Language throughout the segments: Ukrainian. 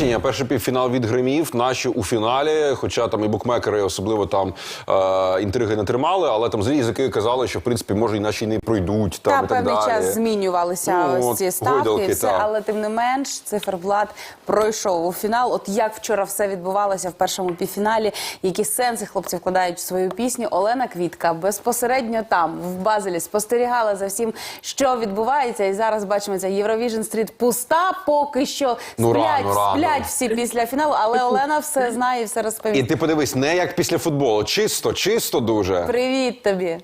Євробачення. Перший півфінал відгримів. Наші у фіналі. Хоча там і букмекери особливо там е, інтриги не тримали, але там злі язики казали, що в принципі може і наші не пройдуть. Там Та і так певний далі. час змінювалися Ну, ось ці ставки, гойдалки, все, та. але тим не менш циферблат пройшов у фінал. От як вчора все відбувалося в першому півфіналі, які сенси хлопці вкладають в свою пісню. Олена Квітка безпосередньо там в Базелі спостерігала за всім, що відбувається, і зараз бачимо ця Євровіжн стріт пуста. Поки що Ну, сплять, рано, рано. сплять всі після фіналу. Але Олена все знає, і все І ти подивись, не як після футболу, чисто, чисто дуже. Привіт тобі.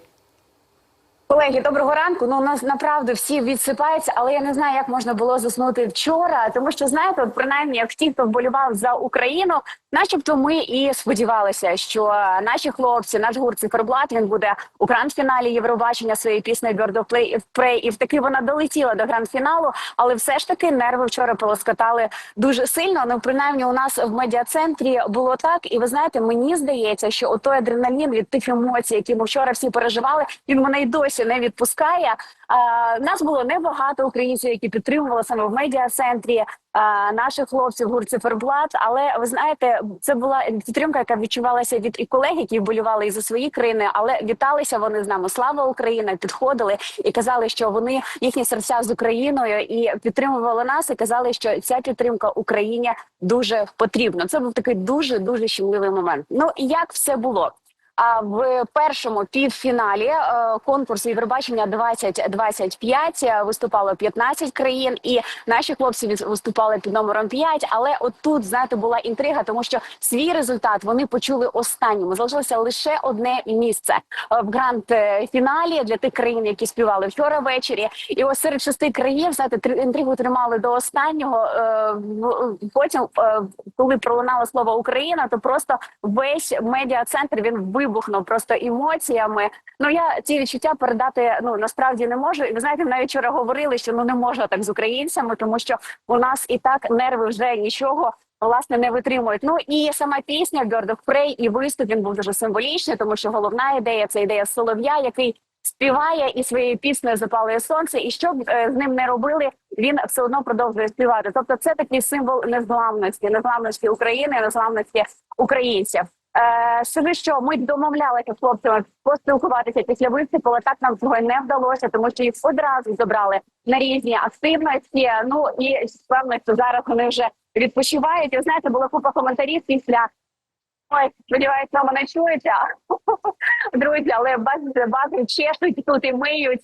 Колеги, доброго ранку. Ну у нас направду всі відсипаються, але я не знаю, як можна було заснути вчора. Тому що знаєте, от принаймні, як ті, хто вболівав за Україну, начебто, ми і сподівалися, що наші хлопці, наш гурт «Циферблат», він буде у гранд-фіналі Євробачення своєю піснею «Bird of Play- Prey», і втаки вона долетіла до гранд-фіналу. Але все ж таки нерви вчора полоскатали дуже сильно. Ну принаймні, у нас в медіа-центрі було так. І ви знаєте, мені здається, що отой адреналін від тих емоцій, які ми вчора всі переживали, він мене й досі не відпускає. А, нас було небагато українців, які підтримували саме в медіа-центрі наших хлопців гурт «Циферблат». Але ви знаєте, це була підтримка, яка відчувалася від і колег, які вболівали і за свої країни, але віталися вони з нами. Слава Україна! Підходили і казали, що вони їхні серця з Україною і підтримували нас. І казали, що ця підтримка Україні дуже потрібна. Це був такий дуже дуже щемливий момент. Ну і як все було? А в першому півфіналі е, конкурсу Євробачення 2025 е, виступало 15 країн, і наші хлопці виступали під номером 5. Але от тут, знаєте, була інтрига, тому що свій результат вони почули останньому. Залишилося лише одне місце е, в гранд-фіналі для тих країн, які співали вчора ввечері. І ось серед шести країн, знаєте, три- інтригу тримали до останнього. Потім, коли пролунало слово Україна, то просто весь медіа-центр він вибухнув просто емоціями. Ну я ці відчуття передати ну насправді не можу. І ви знаєте, навіть вчора говорили, що ну не можна так з українцями, тому що у нас і так нерви вже нічого. Власне не витримують. Ну і сама пісня Bird of Prey і виступ він був дуже символічний, тому що головна ідея це ідея Солов'я, який співає і своєю піснею запалює сонце. І що б е, з ним не робили, він все одно продовжує співати. Тобто, це такий символ незламності, незламності України, незламності українців. Е, скажи, що ми домовлялися з хлопцями поспілкуватися після виступу, але так нам цього не вдалося, тому що їх одразу забрали на різні активності. Ну і певно, що зараз вони вже відпочивають. І знаєте, була купа коментарів після. Ой, сподіваюся, мене чуєте. Друзі, але бачите, бази чешуть тут і миють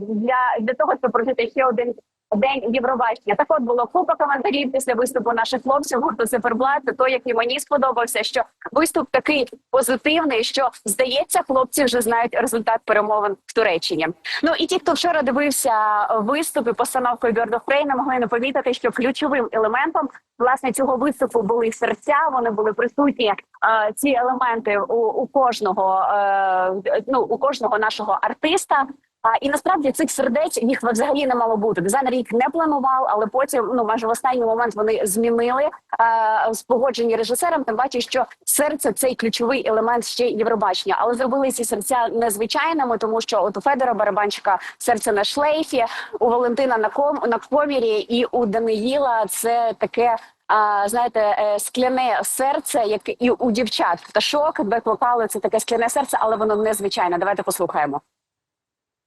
для, для того, щоб прожити ще один день Євробачення. Так от було купа коментарів після виступу наших хлопців гурту Циферблат. Той, який мені сподобався, що виступ такий позитивний, що здається, хлопці вже знають результат перемовин в Туреччині. Ну і ті, хто вчора дивився виступ і постановку Bird of Prey, не могли не помітити, що ключовим елементом власне цього виступу були серця. Вони були присутні. е, Ці елементи у, у кожного е, ну у кожного нашого артиста. І насправді цих сердець їх взагалі не мало бути. Дизайнер їх не планував, але потім, ну майже в останній момент вони змінили е, спогоджені режисером. Тим паче, що серце цей ключовий елемент ще Євробачення, але зробили ці серця незвичайними, тому що от у Федора Барабанчика серце на шлейфі, у Валентина на ком на комірі, і у Даниїла це таке. А знаєте, е, скляне серце, як і у дівчат пташок, бек-вокали це таке скляне серце, але воно незвичайне. Давайте послухаємо.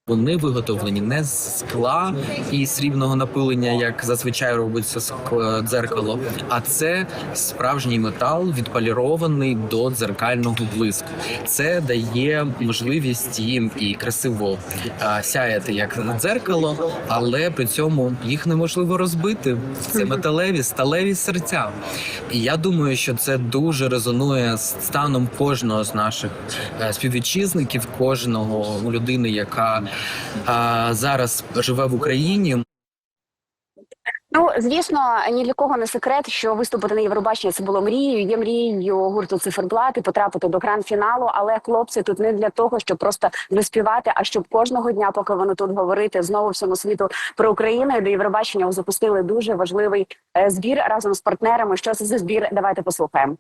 Вони виготовлені не з скла і срібного напилення, як зазвичай робиться дзеркало, а це справжній метал, відполірований до дзеркального блиску. Це дає можливість їм і красиво а, сяяти як дзеркало, але при цьому їх неможливо розбити. Це металеві, сталеві серця. І я думаю, що це дуже резонує з станом кожного з наших е, співвітчизників, кожного людини, яка зараз живе в Україні. Ну звісно, ні для кого не секрет, що виступити на Євробаченні це було мрією. Є мрією гурту циферблат і потрапити до гранд-фіналу. Але хлопці тут не для того, щоб просто заспівати, а щоб кожного дня, поки вони тут говорити знову всьому світу про Україну до Євробачення запустили дуже важливий е, збір разом з партнерами. Що це за збір? Давайте послухаємо.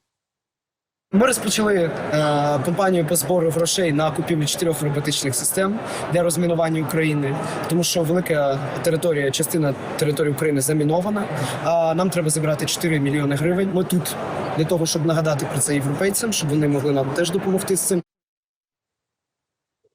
Ми розпочали е, компанію по збору грошей на купівлю чотирьох роботичних систем для розмінування України, тому що велика територія, частина території України замінована. А нам треба зібрати 4 мільйони гривень. Ми тут для того, щоб нагадати про це європейцям, щоб вони могли нам теж допомогти з цим.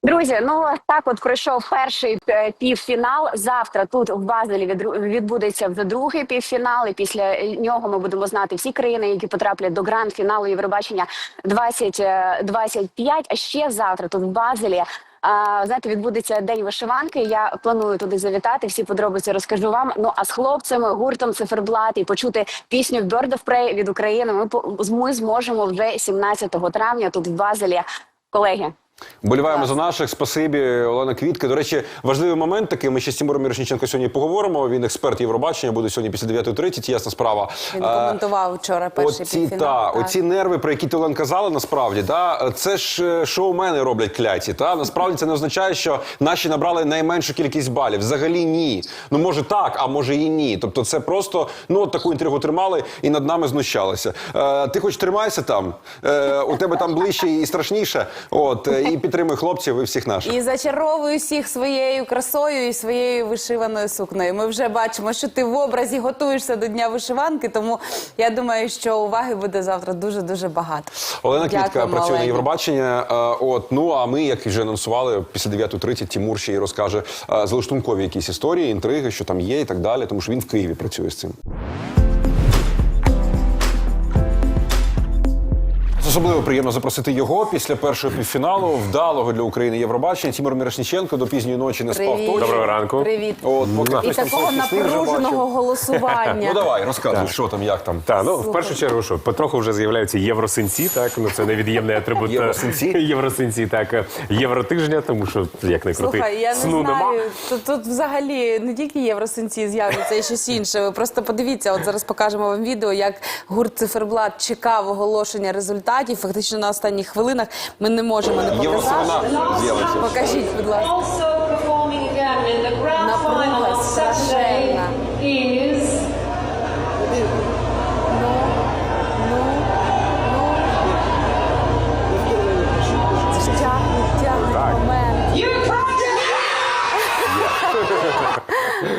Друзі, ну так от пройшов перший е, півфінал. Завтра тут в Базелі відбудеться вже другий півфінал. І після нього ми будемо знати всі країни, які потраплять до гранд-фіналу Євробачення 2025. А ще завтра тут в Базелі. А, знаєте, відбудеться день вишиванки. Я планую туди завітати. Всі подробиці розкажу вам. Ну а з хлопцями, гуртом циферблат і почути пісню Bird of Prey від України. Ми ми зможемо вже 17 травня тут в Базелі. Колеги, Боліваємо за наших. Спасибі, Олена Квітка. До речі, важливий момент такий. Ми ще з Тимуром Мірошниченко сьогодні поговоримо. Він експерт Євробачення, буде сьогодні після 9.30, ясна справа. Він Е, коментував вчора перший Оці, півфінал. та, так. оці нерви, про які ти Олен казала, насправді, да, це ж е, шоумени роблять кляті. Та? Насправді це не означає, що наші набрали найменшу кількість балів. Взагалі ні. Ну може так, а може і ні. Тобто це просто ну таку інтригу тримали і над нами знущалися. Е, ти хоч тримайся там, е, у тебе там ближче і страшніше. От, е, і підтримуй хлопців і всіх наших. І зачаровую всіх своєю красою і своєю вишиваною сукнею. Ми вже бачимо, що ти в образі готуєшся до дня вишиванки, тому я думаю, що уваги буде завтра дуже дуже багато. Олена Квітка працює на Олені. Євробачення. Е, От ну а ми, як вже анонсували, після 9.30 Тимур ще й розкаже е, залаштункові якісь історії, інтриги, що там є, і так далі. Тому що він в Києві працює з цим. Особливо приємно запросити його після першого півфіналу вдалого для України Євробачення. Тимур Мірошніченко до пізньої ночі не спав Привіт. точно. Доброго ранку. Привіт. От, поки І хтось там такого вже напруженого бачив. голосування. Ну давай, розказуй, що там, як там. Так, ну в першу чергу, що потроху вже з'являються євросинці, так ну це невід'ємний атрибут е, Євросинці? євросинці, так е, євротижня, тому що як не крути, Слухай, я не сну знаю. нема. Тут, тут взагалі не тільки євросинці з'являться, і щось інше. Ви просто подивіться, от зараз покажемо вам відео, як гурт циферблат чекав оголошення результатів. Фактично на останніх хвилинах ми не можемо не показати. Покажіть, будь ласка. Saturday страшенна. Ну, ну,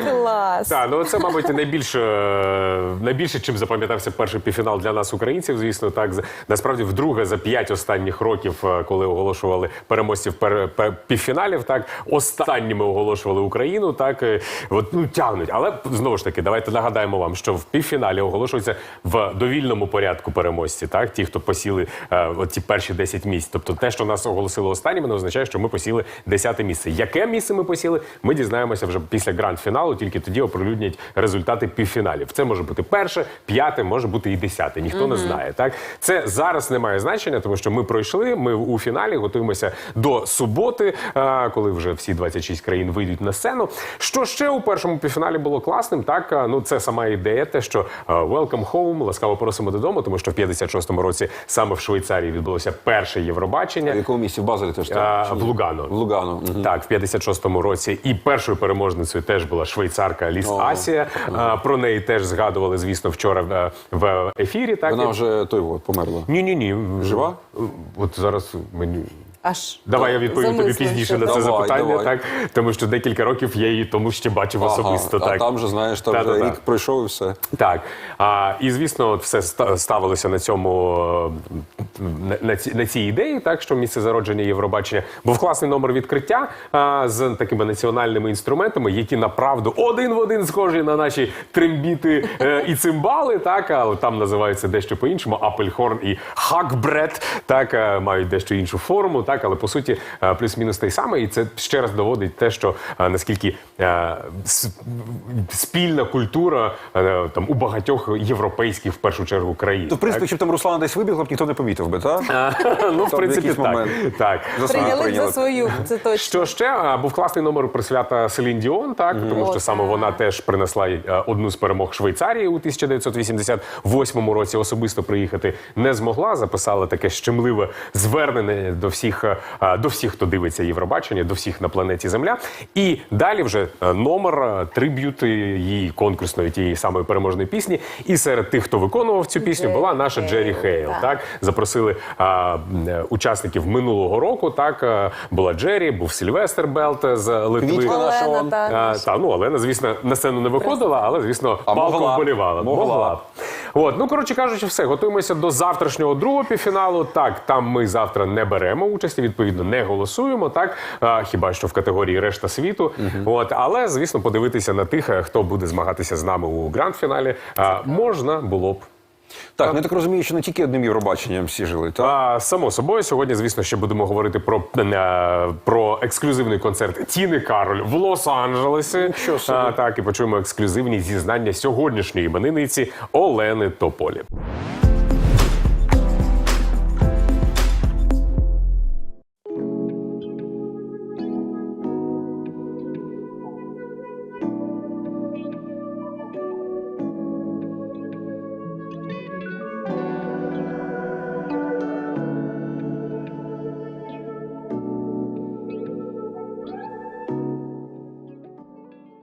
ну. Клас. Так, ну це, мабуть, найбільше, е, найбільше, чим запам'ятався перший півфінал для нас, українців. Звісно, так насправді вдруге за п'ять останніх років, е, коли оголошували переможців пер, пер- півфіналів, так останніми оголошували Україну. Так е, от ну тягнуть. Але знову ж таки, давайте нагадаємо вам, що в півфіналі оголошуються в довільному порядку переможці. Так, ті, хто посіли е, ці перші 10 місць. Тобто, те, що нас оголосили останніми, не означає, що ми посіли 10 місце. Яке місце ми посіли? Ми дізнаємося вже після гранд-фіналу. Тільки тоді оприлюднять результати півфіналів. Це може бути перше, п'яте, може бути і десяте. Ніхто не знає. Так це зараз не має значення, тому що ми пройшли. Ми у фіналі готуємося до суботи, е, коли вже всі 26 країн вийдуть на сцену. Що ще у першому півфіналі було класним? Так е, ну це сама ідея, те, що е, welcome home, ласкаво просимо додому, тому що в 56-му році саме в Швейцарії відбулося перше Євробачення. В якому місці в Базелі теж так? В Лугано. В Лугано. мгм. Так, в 56-му році. І першою переможницею теж була швейцарка Ліс О, Асія. Про неї теж згадували, звісно, вчора в, в ефірі. Так Вона вже той от, померла. ні, ні, ні. Жива? От зараз мені. Аж Давай я відповім тобі замислився. пізніше на це Давай, запитання, давай. так тому що декілька років я її тому ще бачив особисто. Ага, так А там же, знаєш, там вже Та-та-та. рік пройшов і все. Так а, і звісно, от все ста- ставилося на цьому е, на, на, ці, на цій ідеї, так що місце зародження Євробачення був класний номер відкриття а, з такими національними інструментами, які направду один в один схожі на наші трембіти е, і цимбали. Так, але там називаються дещо по-іншому. Апельхорн і хакбрет, так е, мають дещо іншу форму, так, але по суті е, плюс-мінус той самий. І це ще раз доводить те, що е, наскільки е, спільна культура там у багатьох європейських в першу чергу країн. То, в принципі, якщо б там Руслана десь вибігла, б ніхто не помітив би, так? ну, в принципі, так. Прийняли за свою, це точно. Що ще А, був класний номер присвята Селін Діон, так тому що саме вона теж принесла одну з перемог Швейцарії у 1988 році. Особисто приїхати не змогла. Записала таке щемливе звернення до всіх всіх е, до всіх, хто дивиться Євробачення, до всіх на планеті Земля. І далі вже е, номер е, триб'ют її конкурсної тієї самої переможної пісні. І серед тих, хто виконував цю пісню, Джері була наша Хейл, Джері Хейл. так. Так запросили а, учасників минулого року. Так була Джері, був Сільвестр Белт з Литви. Квітка наша Олена, он. А, та, ну, Олена, звісно, на сцену не виходила, але, звісно, А палко могла. вболівала. Могла. б. От, ну, коротше кажучи, все, готуємося до завтрашнього другого півфіналу. Так, там ми завтра не беремо участі, відповідно, не голосуємо, так, а, хіба що в категорії решта світу. От, але, звісно, подивитися на тих, е, хто буде змагатися з нами у гранд-фіналі, можна було б. Так, ну я так розумію, що не тільки одним Євробаченням всі жили, так? А, само собою, сьогодні, звісно, ще будемо говорити про, е, про ексклюзивний концерт Тіни Кароль в Лос-Анджелесі. А, так, і почуємо ексклюзивні зізнання сьогоднішньої іменинниці Олени Тополі.